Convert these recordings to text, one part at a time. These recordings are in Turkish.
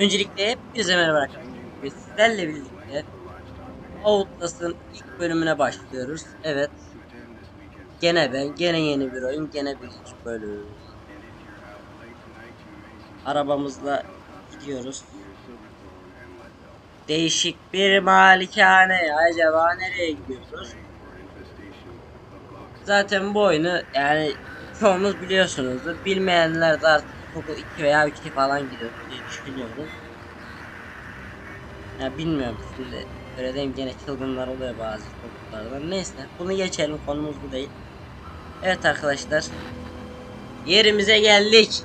Öncelikle hepinize merhaba arkadaşlar. Sizlerle birlikte Outlast'ın ilk bölümüne başlıyoruz. Evet. Gene ben, gene yeni bir oyun, gene bir ilk bölüm. Arabamızla gidiyoruz. Değişik bir malikane. Acaba nereye gidiyoruz? Zaten bu oyunu yani çoğunuz biliyorsunuzdur. Bilmeyenler de artık Coco 2 veya 3 falan gidiyor diye düşünüyorum. Ya bilmiyorum şimdi öyle diyeyim gene çılgınlar oluyor bazı çocuklardan. Neyse bunu geçelim konumuz bu değil. Evet arkadaşlar. Yerimize geldik.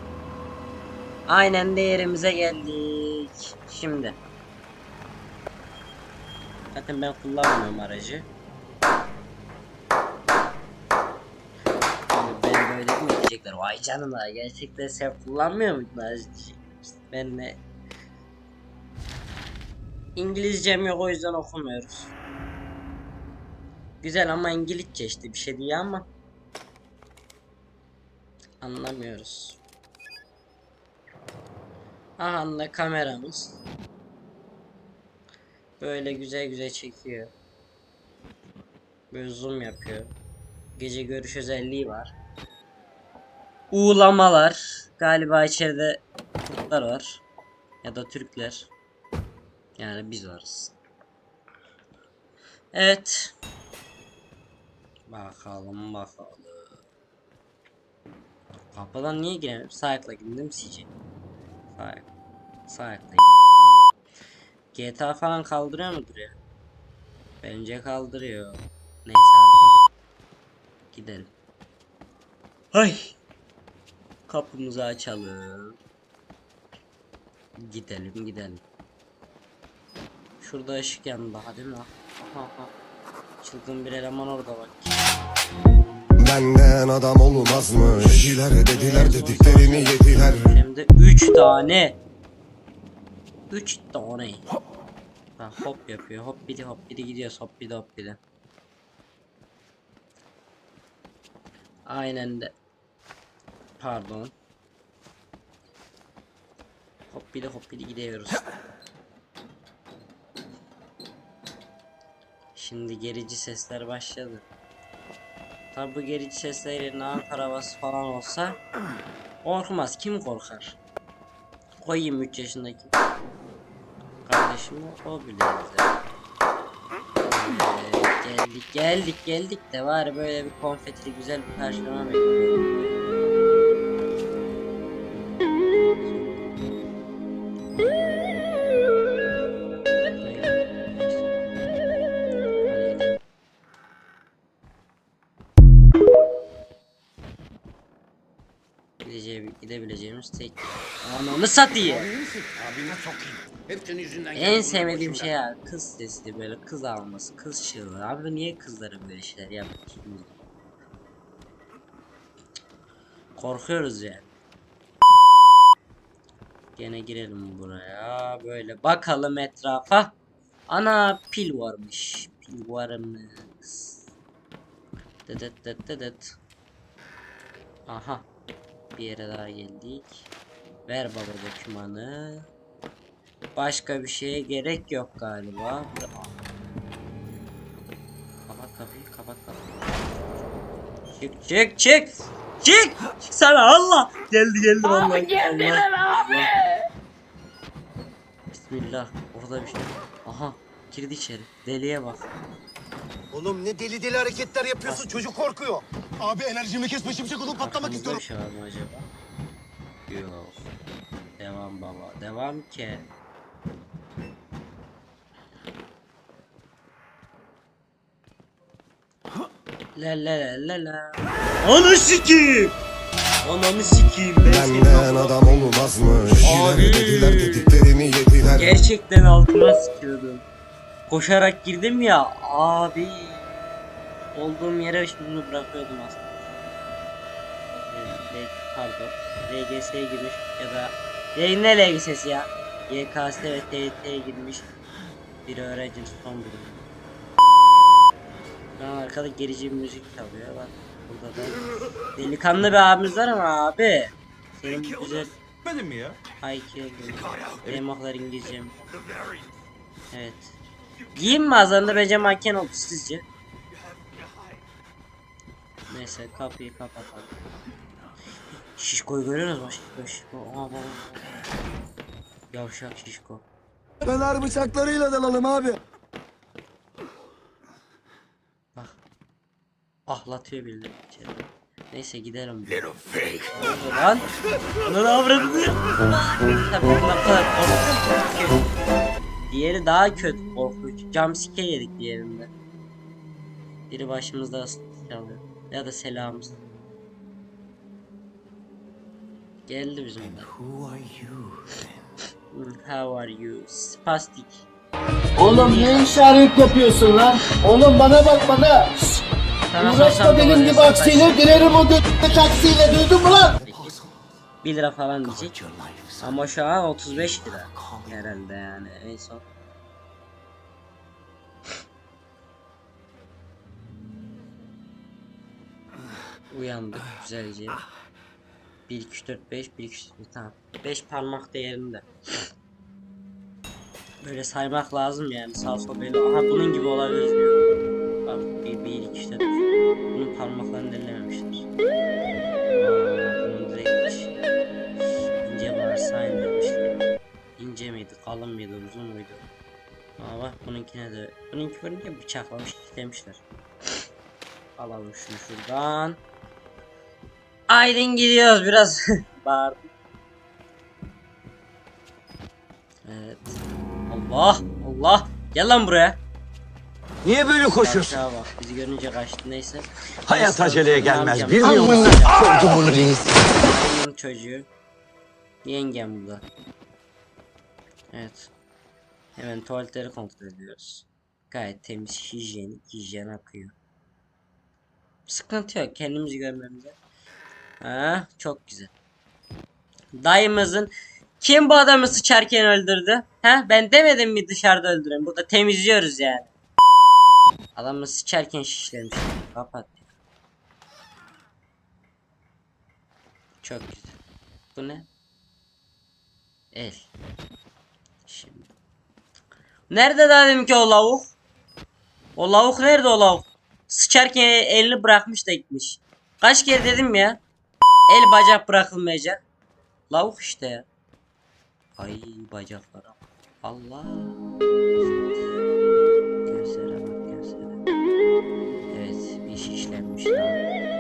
Aynen de yerimize geldik. Şimdi. Zaten ben kullanmıyorum aracı. Şimdi ben böyle mi diyecekler? Vay canına gerçekten sen kullanmıyor muydun aracı diyecek. İşte ben de İngilizcem yok o yüzden okumuyoruz. Güzel ama İngilizce işte bir şey diyor ama anlamıyoruz. Aha da kameramız. Böyle güzel güzel çekiyor. Böyle zoom yapıyor. Gece görüş özelliği var. Uğulamalar. Galiba içeride kurtlar var. Ya da Türkler. Yani biz varız. Evet. Bakalım bakalım. Kapıdan niye giremiyorum? Sağ ayakla girdim ayak. Sağ ayakla GTA falan kaldırıyor mudur ya? Bence kaldırıyor. Neyse abi. Gidelim. Hay. Kapımızı açalım. Gidelim gidelim. Şurada ışık yandı daha değil mi? Aha, aha. Çılgın bir eleman orada bak. Benden adam olmazmış Dediler dediler dediklerini yediler Hem de 3 tane. 3 tane. Ha, hop yapıyor. Hop bidi hop bidi gidiyor. Hop bidi hop bidi. Aynen de. Pardon. Hop bidi hop bidi gidiyoruz. Şimdi gerici sesler başladı. Tabi bu gerici sesler yerine Ankara falan olsa korkmaz. Kim korkar? Koyayım 3 yaşındaki kardeşimi o bile geldik geldik geldik de var böyle bir konfetili güzel bir karşılama bekliyorum. Yer. Ananı satayım. Hepsinin yüzünden En sevmediğim şey ya kız sesi böyle kız alması, kız çığlığı. Abi niye kızlara böyle şeyler yapıyorsunuz? Korkuyoruz yani. Gene girelim buraya. Böyle bakalım etrafa. Ana pil varmış. Pil varmış. Dedet dedet dedet. Aha. Bir yere daha geldik. Ver baba dokümanı. Başka bir şeye gerek yok galiba. Kapat kapıyı, kapat kapıyı. Çık çık çık. Çık! Çıksana Allah! Geldi geldi vallahi. Abi geldiler abi. Bismillah. Orada bir şey. Aha. Girdi içeri. Deliye bak. Oğlum ne deli deli hareketler yapıyorsun çocuk korkuyor Abi enerjimi kesme şimşek olup patlamak istiyorum bir şey var mı acaba? Yok. Devam baba. Devam ki. La la la la la. Ananı sikeyim. Ananı sikeyim. Ben senin Benden adam olmazmış Abi. Dediler dediler dediklerini yediler Gerçekten altına sıkıyordum. Koşarak girdim ya abi. Olduğum yere şimdi bırakıyordum aslında. Pardon. LGS'ye girmiş ya da Yayın ne LGS'si ya? YKS ve TYT'ye girmiş bir öğrencinin son durumu. Şu an arkada gerici bir müzik çalıyor bak burada da delikanlı bir abimiz var ama abi senin güzel Benim mi ya? Haikyuu. Benim oklar İngilizcem. Evet. Giyeyim mi azanda bence manken oldu sizce? Neyse kapıyı kapatalım. Şişko'yu görüyorsunuz mu? Şişko, şişko. Aa, bak, bak. Yavşak şişko. Fener bıçaklarıyla dalalım abi. Bak. Ahlatıyor birileri içeri. Neyse gidelim. Little pig. Lan. Bunu da avradı. Tabii bunlar kadar korkunç. Diğeri daha kötü korkunç. Jumpscare yedik diğerinde. Biri başımızda çalıyor. Ya da selamımız. Geldi bizim de. Who are you? Hmm, How are you? Spastic. Oğlum ne işaret yapıyorsun lan? Oğlum bana bak bana. Uğraşma benim gibi aksiyle dilerim o götü taksiyle duydun mu lan? 1 lira falan diyecek. Ama şu an 35 lira. Herhalde yani en son. Uyandık güzelce. 1 2 3 4 5 1 2 3 4 tamam. 5 parmak değerinde. Böyle saymak lazım yani sağ sol belli. Aha bunun gibi olabilir diyor. Bak 1 1 2 3 4 Bunun parmaklarını ellememişler. Aa, bunun direktmiş. İnce bağırsağı indirmişler. İnce miydi, kalın mıydı, uzun muydu? Aa bak bununkine de, bununki böyle bıçaklamış, demişler. Alalım şunu şuradan. Aydın gidiyoruz biraz. Bağırdım. Evet. Allah, Allah. Gel lan buraya. Niye böyle koşuyorsun? Aşağı bak, bizi görünce kaçtı neyse. Hayat Neyse, aceleye ne gelmez. yapacağım? Bilmiyor musun? Koydum bunu reis. Dayımın çocuğu. Yengem bu da. Evet. Hemen tuvaletleri kontrol ediyoruz. Gayet temiz, hijyenik, hijyen akıyor. Sıkıntı yok kendimizi görmemize. Ha, çok güzel. Dayımızın kim bu adamı sıçarken öldürdü? Ha, ben demedim mi dışarıda öldürün? Burada temizliyoruz yani. Adamı sıçarken şişlemiş. Kapat. Çok güzel. Bu ne? El. Şimdi. Nerede daha deminki o lavuk? O lavuk nerede o lavuk? Sıçarken elini bırakmış da gitmiş. Kaç kere dedim ya. El bacak bırakılmayacak. Lavuk işte ya. Ay bacaklara. Allah. Gözlere bak gözlere. Evet bir şişlenmiş daha.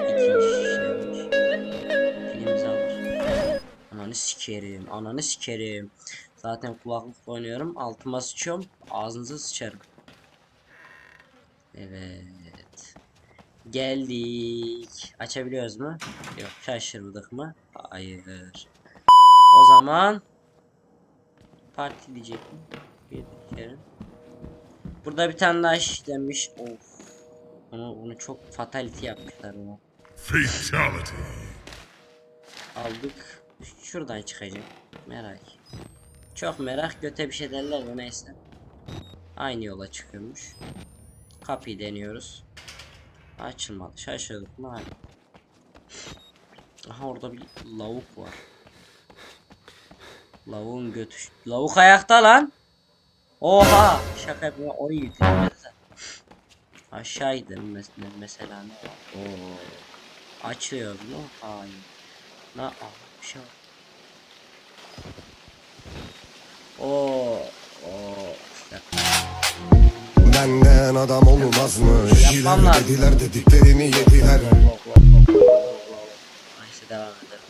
İkinci şişlenmiş. Filmimizi alır. Ananı sikerim, ananı sikerim. Zaten kulaklıkla oynuyorum, altıma sıçıyorum, ağzınıza sıçarım. Evet. Geldik. Açabiliyoruz mu? Yok, şaşırdık mı? Hayır. O zaman parti diyecek mi? Bir kere. Burada bir tane daha şişlenmiş. Of. Onu, onu çok fatality yapmışlar onu. Fatality. aldık. Şuradan çıkacak. Merak. Çok merak göte bir şey derler de neyse. Aynı yola çıkıyormuş. Kapıyı deniyoruz. Açılmadı. Şaşırdık mı? Hayır. Aha orada bir lavuk var. Lavuğun götü. Lavuk ayakta lan. Oha. Şaka yapma. Onu yitirmez. Aşağı mes- mesela ne var? Oo. Açıyor mu? Hayır. Na aa, bir şey var. Oo, oo. Benden adam olmazmış. Yapmam lazım. Dediler dediklerimi yediler. Neyse devam edelim.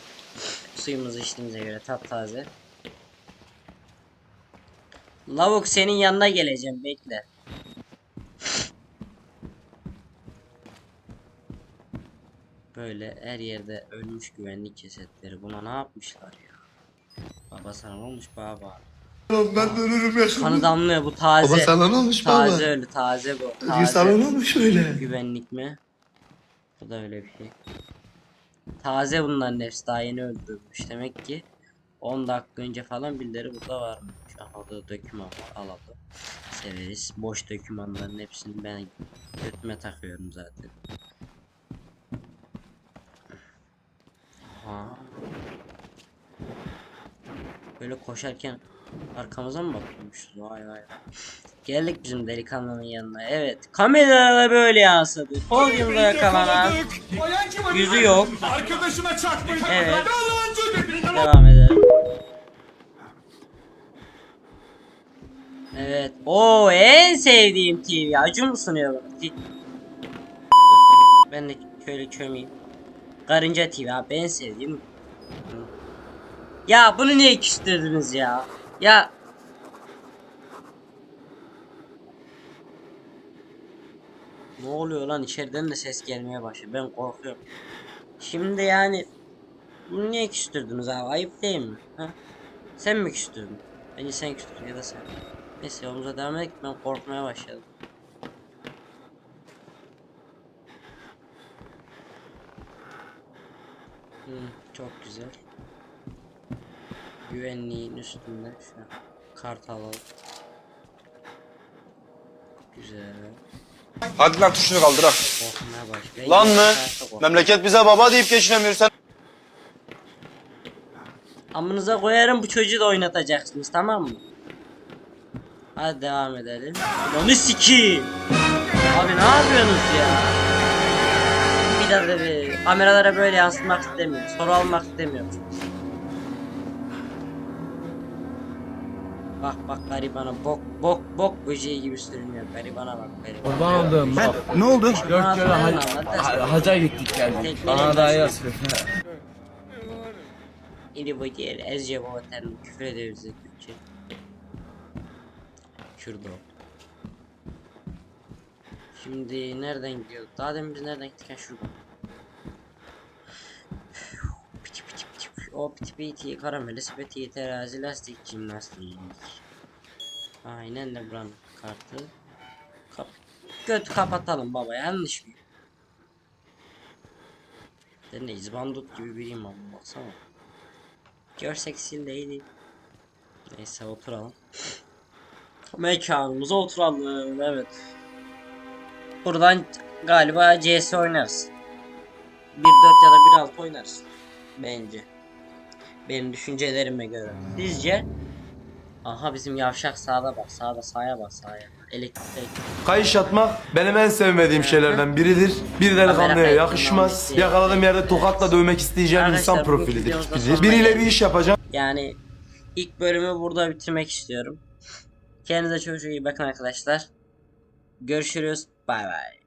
Suyumuzu içtiğimize göre taptaze. Lavuk senin yanına geleceğim bekle. Böyle her yerde ölmüş güvenlik cesetleri. Buna ne yapmışlar ya? Baba sana olmuş baba? Ben de ölürüm yaşım. Kanı damlıyor bu taze. Baba sana ne olmuş baba? Taze ölü taze bu. Bugün sana ne Taze. olmuş öyle? Güvenlik mi? Bu da öyle bir şey. Taze bunların hepsi daha yeni öldürülmüş. Demek ki 10 dakika önce falan birileri burada varmış. Aha da döküman var. Alalım. Severiz. Boş dökümanların hepsini ben götüme takıyorum zaten. Aha. Şöyle koşarken arkamıza mı bakıyormuşuz? Vay vay. Geldik bizim delikanlının yanına. Evet. Kameralara böyle yansıdı. Podyumda yakalanan. Yüzü yok. Arkadaşına çarpmayın. Evet. Devam edelim. Evet. O en sevdiğim TV. Acı mı sunuyor bana? Ben de şöyle çömeyim. Karınca TV abi en sevdiğim. Ya bunu niye küstürdünüz ya? Ya Ne oluyor lan içeriden de ses gelmeye başladı. Ben korkuyorum. Şimdi yani bunu niye küstürdünüz abi? Ayıp değil mi? Ha? Sen mi küstürdün? Bence sen küstürdün ya da sen. Neyse yolumuza devam edelim. Ben korkmaya başladım. Hmm, çok güzel. Güvenliğin üstünde şu an. Kart alalım. Güzel. Hadi lan tuşunu kaldır ha. Korkmaya. Lan mı? Memleket bize baba deyip geçinemiyor sen. Amınıza koyarım bu çocuğu da oynatacaksınız tamam mı? Hadi devam edelim. Onu sikiyim. Abi ne yapıyorsunuz ya? Bir daha da bir kameralara böyle yansıtmak istemiyorum. Soru almak istemiyorum. Bak bak garibana bok bok bok böceği gibi sürünüyor. Garibana bak garibana. Kurban oldum. Bak, Ne oldu? dört kere hac- ha- haca gittik geldik. Tekneyle Bana da yaz. İri bu diğer ezce babaten küfür ediyoruz Türkçe. Şurada. Şimdi nereden gidiyoruz? Daha demin biz nereden gittik şurada. Piti piti. O piti piti karameli sepeti terazi lastik jimnastik. Aynen de buranın kartı. Kap Göt kapatalım baba yanlış mı? Ben de izbandut gibi biriyim ama baksana. Görsek sil değil. Neyse oturalım. Mekanımıza oturalım evet. Buradan galiba CS oynarız. 1.4 ya da 1.6 oynarız. Bence. Benim düşüncelerime göre. Sizce? Aha bizim yavşak sağda bak sağda sağa bak sağa. Elektrik. Kayış atmak benim en sevmediğim şeylerden biridir. Bir delikanlıya yakışmaz. Yakaladığım yerde tokatla dövmek isteyeceğim Arkadaşlar, insan bu profilidir. videomuzun sonuna Biriyle geldik. bir iş yapacağım. Yani ilk bölümü burada bitirmek istiyorum. Kendinize çok çok iyi bakın arkadaşlar. Görüşürüz. Bay bay.